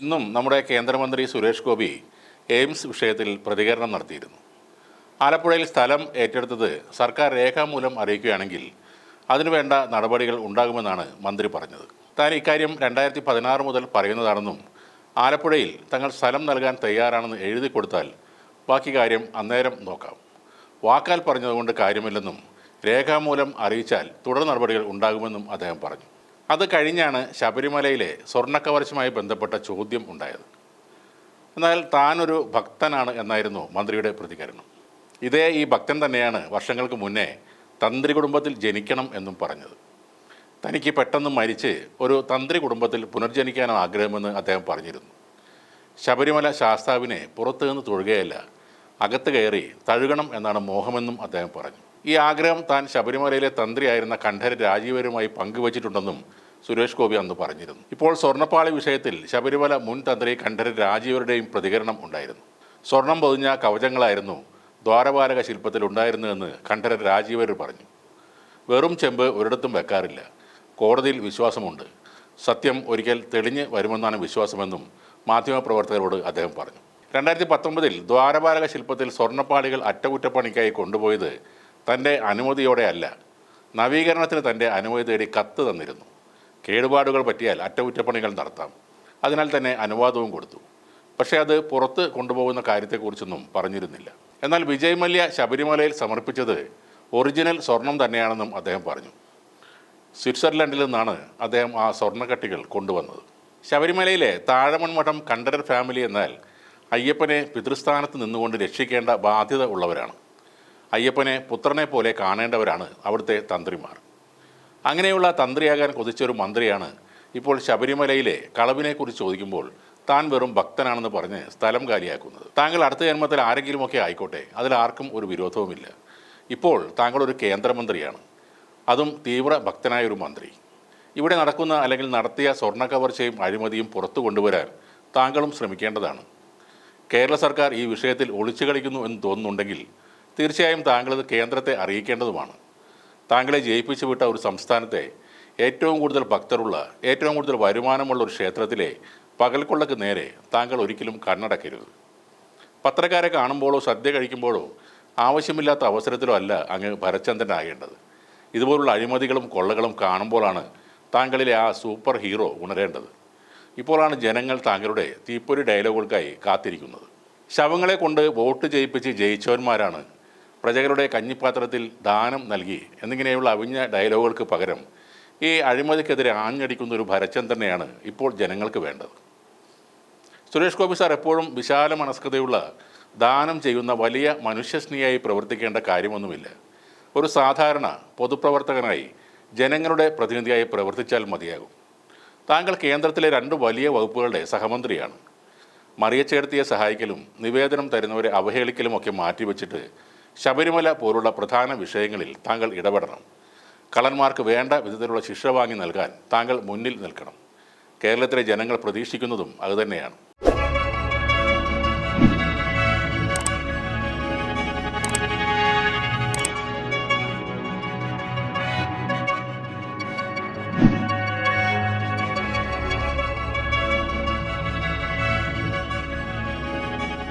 ഇന്നും നമ്മുടെ കേന്ദ്രമന്ത്രി സുരേഷ് ഗോപി എയിംസ് വിഷയത്തിൽ പ്രതികരണം നടത്തിയിരുന്നു. ആലപ്പുഴയിൽ സ്ഥലം ഏറ്റെടുത്തത് സർക്കാർ രേഖാമൂലം അറിയിക്കുകയാണെങ്കിൽ അതിനുവേണ്ട നടപടികൾ ഉണ്ടാകുമെന്നാണ് മന്ത്രി പറഞ്ഞത്. താൻ ഇക്കാര്യം രണ്ടായിരത്തി പതിനാറ് മുതൽ പറയുന്നതാണെന്നും ആലപ്പുഴയിൽ തങ്ങൾ സ്ഥലം നൽകാൻ തയ്യാറാണെന്ന് എഴുതി കൊടുത്താൽ ബാക്കി കാര്യം അന്നേരം നോക്കാം. വാക്കാൽ പറഞ്ഞതുകൊണ്ട് കാര്യമില്ലെന്നും രേഖാമൂലം അറിയിച്ചാൽ തുടർ നടപടികൾ ഉണ്ടാകുമെന്നും അദ്ദേഹം പറഞ്ഞു. അത് കഴിഞ്ഞാണ് ശബരിമലയിലെ സ്വർണക്കവർച്ചയുമായി ബന്ധപ്പെട്ട ചോദ്യം ഉണ്ടായത്. എന്നാൽ താനൊരു ഭക്തനാണ് എന്നായിരുന്നു മന്ത്രിയുടെ പ്രതികരണം. ഇതേ ഈ ഭക്തൻ തന്നെയാണ് വർഷങ്ങൾക്ക് മുന്നേ തന്ത്രി കുടുംബത്തിൽ ജനിക്കണം എന്നും പറഞ്ഞത്. തനിക്ക് പെട്ടെന്ന് മരിച്ച് ഒരു തന്ത്രി കുടുംബത്തിൽ പുനർജനിക്കാനോ ആഗ്രഹമെന്ന് അദ്ദേഹം പറഞ്ഞിരുന്നു. ശബരിമല ശാസ്താവിനെ പുറത്തു നിന്ന് തൊഴുകയല്ല അകത്ത് കയറി തഴുകണം എന്നാണ് മോഹമെന്നും അദ്ദേഹം പറഞ്ഞു. ഈ ആഗ്രഹം താൻ ശബരിമലയിലെ തന്ത്രിയായിരുന്ന കണ്ഠര രാജീവരുമായി പങ്കുവച്ചിട്ടുണ്ടെന്നും സുരേഷ് ഗോപി അന്ന് പറഞ്ഞിരുന്നു. ഇപ്പോൾ സ്വർണപ്പാളി വിഷയത്തിൽ ശബരിമല മുൻ തന്ത്രി കണ്ഠര രാജീവരുടെയും പ്രതികരണം ഉണ്ടായിരുന്നു. സ്വർണം പൊതിഞ്ഞ കവചങ്ങളായിരുന്നു ദ്വാരപാലക ശില്പത്തിൽ ഉണ്ടായിരുന്നതെന്ന് കണ്ഠര രാജീവർ പറഞ്ഞു. വെറും ചെമ്പ് ഒരിടത്തും വെക്കാറില്ല. കോടതിയിൽ വിശ്വാസമുണ്ട്. സത്യം ഒരിക്കൽ തെളിഞ്ഞ് വരുമെന്നാണ് വിശ്വാസമെന്നും മാധ്യമപ്രവർത്തകരോട് അദ്ദേഹം പറഞ്ഞു. രണ്ടായിരത്തി പത്തൊമ്പതിൽ ദ്വാരപാലക ശില്പത്തിൽ സ്വർണപ്പാളികൾ അറ്റകുറ്റപ്പണിക്കായി കൊണ്ടുപോയത് തന്റെ അനുമതിയോടെ അല്ല. നവീകരണത്തിന് തന്റെ അനുമതി തേടി കത്ത് തന്നിരുന്നു. കേടുപാടുകൾ പറ്റിയാൽ അറ്റകുറ്റപ്പണികൾ നടത്താം. അതിനാൽ തന്നെ അനുവാദവും കൊടുത്തു. പക്ഷേ അത് പുറത്ത് കൊണ്ടുപോകുന്ന കാര്യത്തെക്കുറിച്ചൊന്നും പറഞ്ഞിരുന്നില്ല. എന്നാൽ വിജയ് മല്യ ശബരിമലയിൽ സമർപ്പിച്ചത് ഒറിജിനൽ സ്വർണം തന്നെയാണെന്നും അദ്ദേഹം പറഞ്ഞു. സ്വിറ്റ്സർലൻഡിൽ നിന്നാണ് അദ്ദേഹം ആ സ്വർണക്കട്ടികൾ കൊണ്ടുവന്നത്. ശബരിമലയിലെ താഴമൺമഠം കണ്ഠരർ ഫാമിലി എന്നാൽ അയ്യപ്പനെ പിതൃസ്ഥാനത്ത് നിന്നുകൊണ്ട് രക്ഷിക്കേണ്ട ബാധ്യത ഉള്ളവരാണ്. അയ്യപ്പനെ പുത്രനെ പോലെ കാണേണ്ടവരാണ് അവിടുത്തെ തന്ത്രിമാർ. അങ്ങനെയുള്ള തന്ത്രിയാകാൻ കൊതിച്ചൊരു മന്ത്രിയാണ് ഇപ്പോൾ ശബരിമലയിലെ കളവിനെക്കുറിച്ച് ചോദിക്കുമ്പോൾ താൻ വെറും ഭക്തനാണെന്ന് പറഞ്ഞ് സ്ഥലം കാലിയാക്കുന്നത്. താങ്കൾ അടുത്ത ജന്മത്തിൽ ആരെങ്കിലുമൊക്കെ ആയിക്കോട്ടെ അതിൽ ആർക്കും ഒരു വിരോധവുമില്ല. ഇപ്പോൾ താങ്കൾ ഒരു കേന്ദ്രമന്ത്രിയാണ്. അതും തീവ്ര ഭക്തനായ ഒരു മന്ത്രി. ഇവിടെ നടക്കുന്ന അല്ലെങ്കിൽ നടത്തിയ സ്വർണ കവർച്ചയും അഴിമതിയും പുറത്തു കൊണ്ടുവരാൻ താങ്കളും ശ്രമിക്കേണ്ടതാണ്. കേരള സർക്കാർ ഈ വിഷയത്തിൽ ഒളിച്ചു കളിക്കുന്നു എന്ന് തോന്നുന്നുണ്ടെങ്കിൽ തീർച്ചയായും താങ്കളത് കേന്ദ്രത്തെ അറിയിക്കേണ്ടതുമാണ്. താങ്കളെ ജയിപ്പിച്ചു വിട്ട ഒരു സംസ്ഥാനത്തെ ഏറ്റവും കൂടുതൽ ഭക്തരുള്ള ഏറ്റവും കൂടുതൽ വരുമാനമുള്ള ഒരു ക്ഷേത്രത്തിലെ പകൽക്കൊള്ളക്ക് നേരെ താങ്കൾ ഒരിക്കലും കണ്ണടക്കരുത്. പത്രക്കാരെ കാണുമ്പോഴോ സദ്യ കഴിക്കുമ്പോഴോ ആവശ്യമില്ലാത്ത അവസരത്തിലോ അല്ല അങ്ങ് ഭരചന്ദ്രനാകേണ്ടത് ഇതുപോലുള്ള അഴിമതികളും കൊള്ളകളും കാണുമ്പോഴാണ് താങ്കളിലെ ആ സൂപ്പർ ഹീറോ ഉണരേണ്ടത്. ഇപ്പോഴാണ് ജനങ്ങൾ താങ്കളുടെ തീപ്പൊരി ഡയലോഗുകൾക്കായി കാത്തിരിക്കുന്നത്. ശവങ്ങളെ കൊണ്ട് വോട്ട് ചെയ്യിപ്പിച്ച് ജയിച്ചവന്മാരാണ് പ്രജകളുടെ കഞ്ഞിപ്പാത്രത്തിൽ ദാനം നൽകി എന്നിങ്ങനെയുള്ള അവിഞ്ഞ ഡയലോഗുകൾക്ക് പകരം ഈ അഴിമതിക്കെതിരെ ആഞ്ഞടിക്കുന്ന ഒരു ഭരചന്ദ്രനെയാണ് ഇപ്പോൾ ജനങ്ങൾക്ക് വേണ്ടത്. സുരേഷ് ഗോപി സാർ എപ്പോഴും വിശാല മനസ്കതയുള്ള ദാനം ചെയ്യുന്ന വലിയ മനുഷ്യസ്നേഹിയായി പ്രവർത്തിക്കേണ്ട കാര്യമൊന്നുമില്ല. ഒരു സാധാരണ പൊതുപ്രവർത്തകനായി ജനങ്ങളുടെ പ്രതിനിധിയായി പ്രവർത്തിച്ചാൽ മതിയാകും. താങ്കൾ കേന്ദ്രത്തിലെ രണ്ട് വലിയ വകുപ്പുകളുടെ സഹമന്ത്രിയാണ്. മറിയച്ചേർത്തിയെ സഹായിക്കലും നിവേദനം തരുന്നവരെ അവഹേളിക്കലും ഒക്കെ മാറ്റിവെച്ചിട്ട് ശബരിമല പോലുള്ള പ്രധാന വിഷയങ്ങളിൽ താങ്കൾ ഇടപെടണം. കള്ളന്മാർക്ക് വേണ്ട വിധത്തിലുള്ള ശിക്ഷ വാങ്ങി നൽകാൻ താങ്കൾ മുന്നിൽ നിൽക്കണം. കേരളത്തിലെ ജനങ്ങൾ പ്രതീക്ഷിക്കുന്നതും അതുതന്നെയാണ്.